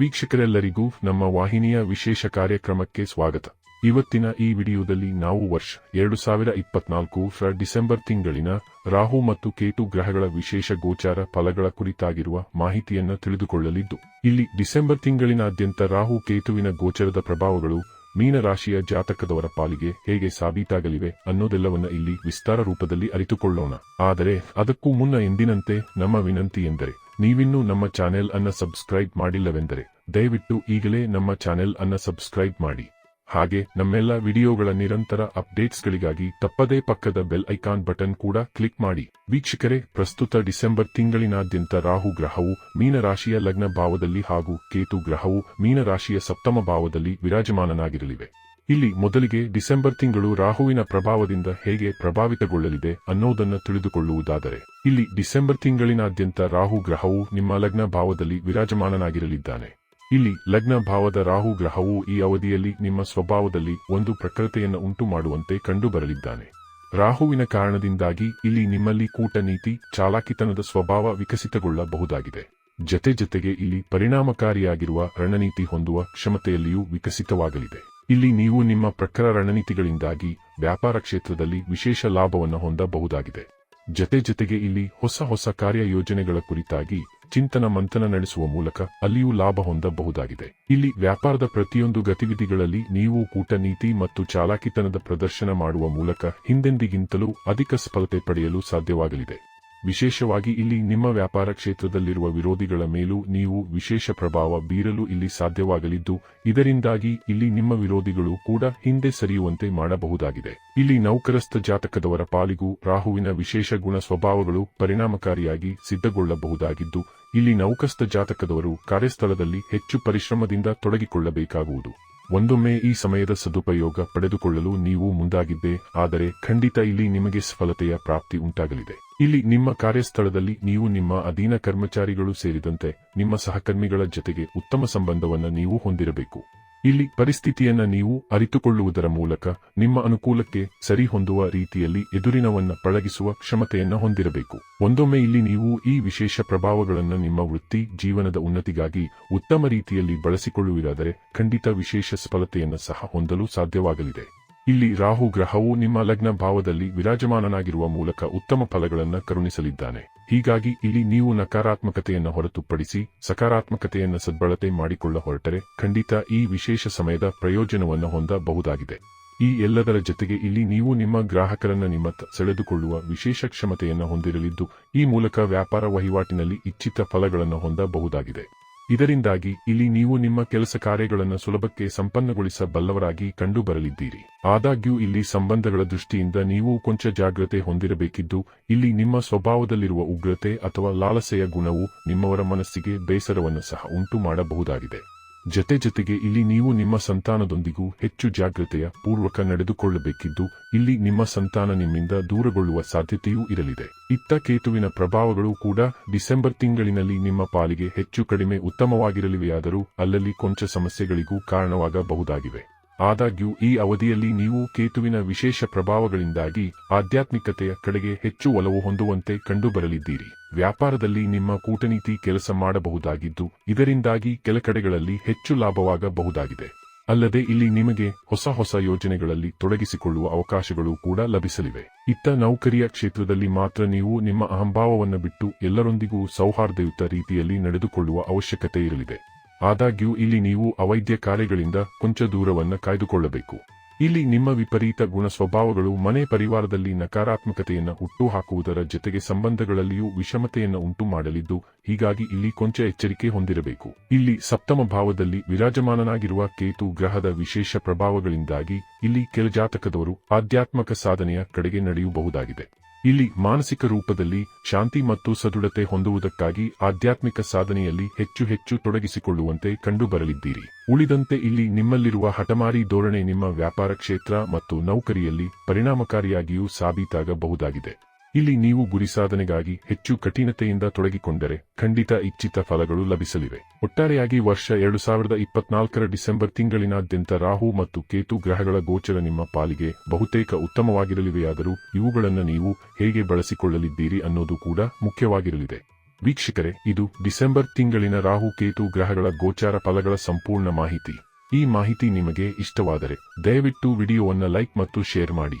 ವೀಕ್ಷಕರೆಲ್ಲರಿಗೂ ನಮ್ಮ ವಾಹಿನಿಯ ವಿಶೇಷ ಕಾರ್ಯಕ್ರಮಕ್ಕೆ ಸ್ವಾಗತ. ಇವತ್ತಿನ ಈ ವಿಡಿಯೋದಲ್ಲಿ ನಾವು ವರ್ಷ ಎರಡು ಸಾವಿರ ಇಪ್ಪತ್ನಾಲ್ಕು ರ ಡಿಸೆಂಬರ್ ತಿಂಗಳಿನ ರಾಹು ಮತ್ತು ಕೇತು ಗ್ರಹಗಳ ವಿಶೇಷ ಗೋಚಾರ ಫಲಗಳ ಕುರಿತಾಗಿರುವ ಮಾಹಿತಿಯನ್ನು ತಿಳಿದುಕೊಳ್ಳಲಿದ್ದು, ಇಲ್ಲಿ ಡಿಸೆಂಬರ್ ತಿಂಗಳಿನಾದ್ಯಂತ ರಾಹು ಕೇತುವಿನ ಗೋಚರದ ಪ್ರಭಾವಗಳು ಮೀನರಾಶಿಯ ಜಾತಕದವರ ಪಾಲಿಗೆ ಹೇಗೆ ಸಾಬೀತಾಗಲಿವೆ ಅನ್ನೋದೆಲ್ಲವನ್ನ ಇಲ್ಲಿ ವಿಸ್ತಾರ ರೂಪದಲ್ಲಿ ಅರಿತುಕೊಳ್ಳೋಣ. ಆದರೆ ಅದಕ್ಕೂ ಮುನ್ನ ಎಂದಿನಂತೆ ನಮ್ಮ ವಿನಂತಿ ಎಂದರೆ ನೀವಿನ್ನೂ ನಮ್ಮ ಚಾನೆಲ್ ಅನ್ನ ಸಬ್ಸ್ಕ್ರೈಬ್ ಮಾಡಿಲ್ಲವೆಂದರೆ, ದಯವಿಟ್ಟು ಈಗಲೇ ನಮ್ಮ ಚಾನೆಲ್ ಅನ್ನ ಸಬ್ಸ್ಕ್ರೈಬ್ ಮಾಡಿ. ಹಾಗೆ, ನಮ್ಮೆಲ್ಲ ವಿಡಿಯೋಗಳ ನಿರಂತರ ಅಪ್ಡೇಟ್ಸ್ಗಳಿಗಾಗಿ ತಪ್ಪದೇ ಪಕ್ಕದ ಬೆಲ್ ಐಕಾನ್ ಬಟನ್ ಕೂಡ ಕ್ಲಿಕ್ ಮಾಡಿ. ವೀಕ್ಷಕರೇ, ಪ್ರಸ್ತುತ ಡಿಸೆಂಬರ್ ತಿಂಗಳಿನಾದ್ಯಂತ ರಾಹು ಗ್ರಹವು ಮೀನರಾಶಿಯ ಲಗ್ನ ಭಾವದಲ್ಲಿ ಹಾಗೂ ಕೇತು ಗ್ರಹವು ಮೀನರಾಶಿಯ ಸಪ್ತಮ ಭಾವದಲ್ಲಿ ವಿರಾಜಮಾನನಾಗಿರಲಿವೆ. ಇಲ್ಲಿ ಮೊದಲಿಗೆ ಡಿಸೆಂಬರ್ ತಿಂಗಳು ರಾಹುವಿನ ಪ್ರಭಾವದಿಂದ ಹೇಗೆ ಪ್ರಭಾವಿತಗೊಳ್ಳಲಿದೆ ಅನ್ನೋದನ್ನು ತಿಳಿದುಕೊಳ್ಳುವುದಾದರೆ, ಇಲ್ಲಿ ಡಿಸೆಂಬರ್ ತಿಂಗಳಿನಾದ್ಯಂತ ರಾಹು ಗ್ರಹವು ನಿಮ್ಮ ಲಗ್ನ ಭಾವದಲ್ಲಿ ವಿರಾಜಮಾನನಾಗಿರಲಿದ್ದಾನೆ. ಇಲ್ಲಿ ಲಗ್ನ ಭಾವದ ರಾಹು ಗ್ರಹವು ಈ ಅವಧಿಯಲ್ಲಿ ನಿಮ್ಮ ಸ್ವಭಾವದಲ್ಲಿ ಒಂದು ಪ್ರಕೃತಿಯನ್ನು ಉಂಟು ಮಾಡುವಂತೆ ಕಂಡುಬರಲಿದ್ದಾನೆ. ರಾಹುವಿನ ಕಾರಣದಿಂದಾಗಿ ಇಲ್ಲಿ ನಿಮ್ಮಲ್ಲಿ ಕೂಟನೀತಿ, ಚಾಲಾಕಿತನದ ಸ್ವಭಾವ ವಿಕಸಿತಗೊಳ್ಳಬಹುದಾಗಿದೆ. ಜತೆ ಜತೆಗೆ ಇಲ್ಲಿ ಪರಿಣಾಮಕಾರಿಯಾಗಿರುವ ರಣನೀತಿ ಹೊಂದುವ ಕ್ಷಮತೆಯಲ್ಲಿಯೂ ವಿಕಸಿತವಾಗಲಿದೆ. ಇಲ್ಲಿ ನೀವು ನಿಮ್ಮ ಪ್ರಖರ ರಣನೀತಿಗಳಿಂದಾಗಿ ವ್ಯಾಪಾರ ಕ್ಷೇತ್ರದಲ್ಲಿ ವಿಶೇಷ ಲಾಭವನ್ನು ಹೊಂದಬಹುದಾಗಿದೆ. ಜತೆ ಜತೆಗೆ ಇಲ್ಲಿ ಹೊಸ ಹೊಸ ಕಾರ್ಯಯೋಜನೆಗಳ ಕುರಿತಾಗಿ ಚಿಂತನ ಮಂಥನ ನಡೆಸುವ ಮೂಲಕ ಅಲ್ಲಿಯೂ ಲಾಭ ಹೊಂದಬಹುದಾಗಿದೆ. ಇಲ್ಲಿ ವ್ಯಾಪಾರದ ಪ್ರತಿಯೊಂದು ಗತಿವಿಧಿಗಳಲ್ಲಿ ನೀವು ಕೂಟನೀತಿ ಮತ್ತು ಚಾಲಾಕಿತನದ ಪ್ರದರ್ಶನ ಮಾಡುವ ಮೂಲಕ ಹಿಂದೆಂದಿಗಿಂತಲೂ ಅಧಿಕ ಸಫಲತೆ ಪಡೆಯಲು ಸಾಧ್ಯವಾಗಲಿದೆ. ವಿಶೇಷವಾಗಿ ಇಲ್ಲಿ ನಿಮ್ಮ ವ್ಯಾಪಾರ ಕ್ಷೇತ್ರದಲ್ಲಿರುವ ವಿರೋಧಿಗಳ ಮೇಲೂ ನೀವು ವಿಶೇಷ ಪ್ರಭಾವ ಬೀರಲು ಇಲ್ಲಿ ಸಾಧ್ಯವಾಗಲಿದ್ದು, ಇದರಿಂದಾಗಿ ಇಲ್ಲಿ ನಿಮ್ಮ ವಿರೋಧಿಗಳು ಕೂಡ ಹಿಂದೆ ಸರಿಯುವಂತೆ ಮಾಡಬಹುದಾಗಿದೆ. ಇಲ್ಲಿ ನೌಕರಸ್ಥ ಜಾತಕದವರ ಪಾಲಿಗೂ ರಾಹುವಿನ ವಿಶೇಷ ಗುಣ ಸ್ವಭಾವಗಳು ಪರಿಣಾಮಕಾರಿಯಾಗಿ ಸಿದ್ಧಗೊಳ್ಳಬಹುದಾಗಿದ್ದು, ಇಲ್ಲಿ ನೌಕಸ್ಥ ಜಾತಕದವರು ಕಾರ್ಯಸ್ಥಳದಲ್ಲಿ ಹೆಚ್ಚು ಪರಿಶ್ರಮದಿಂದ ತೊಡಗಿಕೊಳ್ಳಬೇಕಾಗುವುದು. ಒಂದೊಮ್ಮೆ ಈ ಸಮಯದ ಸದುಪಯೋಗ ಪಡೆದುಕೊಳ್ಳಲು ನೀವು ಮುಂದಾಗಿದ್ದೆ, ಆದರೆ ಖಂಡಿತ ಇಲ್ಲಿ ನಿಮಗೆ ಸಫಲತೆಯ ಪ್ರಾಪ್ತಿ ಉಂಟಾಗಲಿದೆ. ಇಲ್ಲಿ ನಿಮ್ಮ ಕಾರ್ಯಸ್ಥಳದಲ್ಲಿ ನೀವು ನಿಮ್ಮ ಅಧೀನ ಕರ್ಮಚಾರಿಗಳು ಸೇರಿದಂತೆ ನಿಮ್ಮ ಸಹಕರ್ಮಿಗಳ ಜೊತೆಗೆ ಉತ್ತಮ ಸಂಬಂಧವನ್ನು ನೀವು ಹೊಂದಿರಬೇಕು. ಇಲ್ಲಿ ಪರಿಸ್ಥಿತಿಯನ್ನು ನೀವು ಅರಿತುಕೊಳ್ಳುವುದರ ಮೂಲಕ ನಿಮ್ಮ ಅನುಕೂಲಕ್ಕೆ ಸರಿಹೊಂದುವ ರೀತಿಯಲ್ಲಿ ಎದುರಿನವನ್ನ ಪಳಗಿಸುವ ಕ್ಷಮತೆಯನ್ನು ಹೊಂದಿರಬೇಕು. ಒಂದೊಮ್ಮೆ ಇಲ್ಲಿ ನೀವು ಈ ವಿಶೇಷ ಪ್ರಭಾವಗಳನ್ನು ನಿಮ್ಮ ವೃತ್ತಿ, ಜೀವನದ ಉನ್ನತಿಗಾಗಿ ಉತ್ತಮ ರೀತಿಯಲ್ಲಿ ಬಳಸಿಕೊಳ್ಳುವುದಾದರೆ ಖಂಡಿತ ವಿಶೇಷ ಸಫಲತೆಯನ್ನು ಸಹ ಹೊಂದಲು ಸಾಧ್ಯವಾಗಲಿದೆ. ಇಲ್ಲಿ ರಾಹು ಗ್ರಹವು ನಿಮ್ಮ ಲಗ್ನ ಭಾವದಲ್ಲಿ ವಿರಾಜಮಾನನಾಗಿರುವ ಮೂಲಕ ಉತ್ತಮ ಫಲಗಳನ್ನು ಕರುಣಿಸಲಿದ್ದಾನೆ. ಹೀಗಾಗಿ ಇಲ್ಲಿ ನೀವು ನಕಾರಾತ್ಮಕತೆಯನ್ನು ಹೊರತುಪಡಿಸಿ ಸಕಾರಾತ್ಮಕತೆಯನ್ನು ಸದ್ಬಳತೆ ಮಾಡಿಕೊಳ್ಳ ಹೊರಟರೆ ಖಂಡಿತ ಈ ವಿಶೇಷ ಸಮಯದ ಪ್ರಯೋಜನವನ್ನು ಹೊಂದಬಹುದಾಗಿದೆ. ಈ ಎಲ್ಲದರ ಜೊತೆಗೆ ಇಲ್ಲಿ ನೀವು ನಿಮ್ಮ ಗ್ರಾಹಕರನ್ನು ನಿಮ್ಮ ಸೆಳೆದುಕೊಳ್ಳುವ ವಿಶೇಷ ಕ್ಷಮತೆಯನ್ನು ಹೊಂದಿರಲಿದ್ದು ಈ ಮೂಲಕ ವ್ಯಾಪಾರ ವಹಿವಾಟಿನಲ್ಲಿ ಇಚ್ಛಿತ ಫಲಗಳನ್ನು ಹೊಂದಬಹುದಾಗಿದೆ. ಇದರಿಂದಾಗಿ ಇಲ್ಲಿ ನೀವು ನಿಮ್ಮ ಕೆಲಸ ಕಾರ್ಯಗಳನ್ನು ಸುಲಭಕ್ಕೆ ಸಂಪನ್ನಗೊಳಿಸಬಲ್ಲವರಾಗಿ ಕಂಡುಬರಲಿದ್ದೀರಿ. ಆದಾಗ್ಯೂ ಇಲ್ಲಿ ಸಂಬಂಧಗಳ ದೃಷ್ಟಿಯಿಂದ ನೀವು ಕೊಂಚ ಜಾಗ್ರತೆ ಹೊಂದಿರಬೇಕಿದ್ದು, ಇಲ್ಲಿ ನಿಮ್ಮ ಸ್ವಭಾವದಲ್ಲಿರುವ ಉಗ್ರತೆ ಅಥವಾ ಲಾಲಸೆಯ ಗುಣವು ನಿಮ್ಮವರ ಮನಸ್ಸಿಗೆ ಬೇಸರವನ್ನು ಸಹ ಉಂಟು ಮಾಡಬಹುದಾಗಿದೆ ಜತೆ ಜತೆಗೆ ಇಲ್ಲಿ ನೀವು ನಿಮ್ಮ ಸಂತಾನದೊಂದಿಗೂ ಹೆಚ್ಚು ಜಾಗ್ರತೆಯ ಪೂರ್ವಕ ನಡೆದುಕೊಳ್ಳಬೇಕಿದ್ದು, ಇಲ್ಲಿ ನಿಮ್ಮ ಸಂತಾನ ನಿಮ್ಮಿಂದ ದೂರಗೊಳ್ಳುವ ಸಾಧ್ಯತೆಯೂ ಇರಲಿದೆ. ಇತ್ತ ಕೇತುವಿನ ಪ್ರಭಾವಗಳು ಕೂಡ ಡಿಸೆಂಬರ್ ತಿಂಗಳಿನಲ್ಲಿ ನಿಮ್ಮ ಪಾಲಿಗೆ ಹೆಚ್ಚು ಕಡಿಮೆ ಉತ್ತಮವಾಗಿರಲಿವೆಯಾದರೂ ಅಲ್ಲಲ್ಲಿ ಕೊಂಚ ಸಮಸ್ಯೆಗಳಿಗೂ ಕಾರಣವಾಗಬಹುದಾಗಿವೆ. ಆದಾಗ್ಯೂ, ಈ ಅವಧಿಯಲ್ಲಿ ನೀವು ಕೇತುವಿನ ವಿಶೇಷ ಪ್ರಭಾವಗಳಿಂದಾಗಿ ಆಧ್ಯಾತ್ಮಿಕತೆಯ ಕಡೆಗೆ ಹೆಚ್ಚು ಒಲವು ಹೊಂದುವಂತೆ ಕಂಡುಬರಲಿದ್ದೀರಿ. ವ್ಯಾಪಾರದಲ್ಲಿ ನಿಮ್ಮ ಕೂಟನೀತಿ ಕೆಲಸ ಮಾಡಬಹುದಾಗಿದ್ದು, ಇದರಿಂದಾಗಿ ಕೆಲ ಕಡೆಗಳಲ್ಲಿ ಹೆಚ್ಚು ಲಾಭವಾಗಬಹುದಾಗಿದೆ. ಅಲ್ಲದೆ, ಇಲ್ಲಿ ನಿಮಗೆ ಹೊಸ ಹೊಸ ಯೋಜನೆಗಳಲ್ಲಿ ತೊಡಗಿಸಿಕೊಳ್ಳುವ ಅವಕಾಶಗಳು ಕೂಡ ಲಭಿಸಲಿವೆ. ಇತ್ತ ನೌಕರಿಯ ಕ್ಷೇತ್ರದಲ್ಲಿ ಮಾತ್ರ ನೀವು ನಿಮ್ಮ ಅಹಂಭಾವವನ್ನು ಬಿಟ್ಟು ಎಲ್ಲರೊಂದಿಗೂ ಸೌಹಾರ್ದಯುತ ರೀತಿಯಲ್ಲಿ ನಡೆದುಕೊಳ್ಳುವ ಅವಶ್ಯಕತೆ ಇರಲಿದೆ ಆದಾಗ್ಯೂ ಇಲ್ಲಿ ನೀವು ಅವೈದ್ಯ ಕಾರ್ಯಗಳಿಂದ ಕೊಂಚ ದೂರವನ್ನು ಕಾಯ್ದುಕೊಳ್ಳಬೇಕು. ಇಲ್ಲಿ ನಿಮ್ಮ ವಿಪರೀತ ಗುಣ ಸ್ವಭಾವಗಳು ಮನೆ ಪರಿವಾರದಲ್ಲಿ ನಕಾರಾತ್ಮಕತೆಯನ್ನು ಹುಟ್ಟುಹಾಕುವುದರ ಜೊತೆಗೆ ಸಂಬಂಧಗಳಲ್ಲಿಯೂ ವಿಷಮತೆಯನ್ನು ಉಂಟು ಮಾಡಲಿದ್ದು ಹೀಗಾಗಿ ಇಲ್ಲಿ ಕೊಂಚ ಎಚ್ಚರಿಕೆ ಹೊಂದಿರಬೇಕು. ಇಲ್ಲಿ ಸಪ್ತಮ ಭಾವದಲ್ಲಿ ವಿರಾಜಮಾನನಾಗಿರುವ ಕೇತು ಗ್ರಹದ ವಿಶೇಷ ಪ್ರಭಾವಗಳಿಂದಾಗಿ ಇಲ್ಲಿ ಕೆಲ ಜಾತಕದವರು ಆಧ್ಯಾತ್ಮಕ ಸಾಧನೆಯ ಕಡೆಗೆ ನಡೆಯಬಹುದಾಗಿದೆ. ಇಲ್ಲಿ ಮಾನಸಿಕ ರೂಪದಲ್ಲಿ ಶಾಂತಿ ಮತ್ತು ಸದೃಢತೆ ಹೊಂದುವುದಕ್ಕಾಗಿ ಆಧ್ಯಾತ್ಮಿಕ ಸಾಧನೆಯಲ್ಲಿ ಹೆಚ್ಚು ಹೆಚ್ಚು ತೊಡಗಿಸಿಕೊಳ್ಳುವಂತೆ ಕಂಡುಬರಲಿದ್ದೀರಿ. ಉಳಿದಂತೆ ಇಲ್ಲಿ ನಿಮ್ಮಲ್ಲಿರುವ ಹಠಮಾರಿ ಧೋರಣೆ ನಿಮ್ಮ ವ್ಯಾಪಾರ ಕ್ಷೇತ್ರ ಮತ್ತು ನೌಕರಿಯಲ್ಲಿ ಪರಿಣಾಮಕಾರಿಯಾಗಿಯೂ ಸಾಬೀತಾಗಬಹುದಾಗಿದೆ. ಇಲ್ಲಿ ನೀವು ಗುರಿ ಸಾಧನೆಗಾಗಿ ಹೆಚ್ಚು ಕಠಿಣತೆಯಿಂದ ತೊಡಗಿಕೊಂಡರೆ ಖಂಡಿತ ಇಚ್ಛಿತ ಫಲಗಳು ಲಭಿಸಲಿವೆ. ಒಟ್ಟಾರೆಯಾಗಿ ವರ್ಷ ಎರಡು ಸಾವಿರದ ಇಪ್ಪತ್ನಾಲ್ಕರ ಡಿಸೆಂಬರ್ ತಿಂಗಳಿನಾದ್ಯಂತ ರಾಹು ಮತ್ತು ಕೇತು ಗ್ರಹಗಳ ಗೋಚರ ನಿಮ್ಮ ಪಾಲಿಗೆ ಬಹುತೇಕ ಉತ್ತಮವಾಗಿರಲಿವೆಯಾದರೂ ಇವುಗಳನ್ನು ನೀವು ಹೇಗೆ ಬಳಸಿಕೊಳ್ಳಲಿದ್ದೀರಿ ಅನ್ನೋದು ಕೂಡ ಮುಖ್ಯವಾಗಿರಲಿದೆ. ವೀಕ್ಷಕರೇ, ಇದು ಡಿಸೆಂಬರ್ ತಿಂಗಳಿನ ರಾಹು ಕೇತು ಗ್ರಹಗಳ ಗೋಚಾರ ಫಲಗಳ ಸಂಪೂರ್ಣ ಮಾಹಿತಿ. ಈ ಮಾಹಿತಿ ನಿಮಗೆ ಇಷ್ಟವಾದರೆ ದಯವಿಟ್ಟು ವಿಡಿಯೋವನ್ನು ಲೈಕ್ ಮತ್ತು ಶೇರ್ ಮಾಡಿ.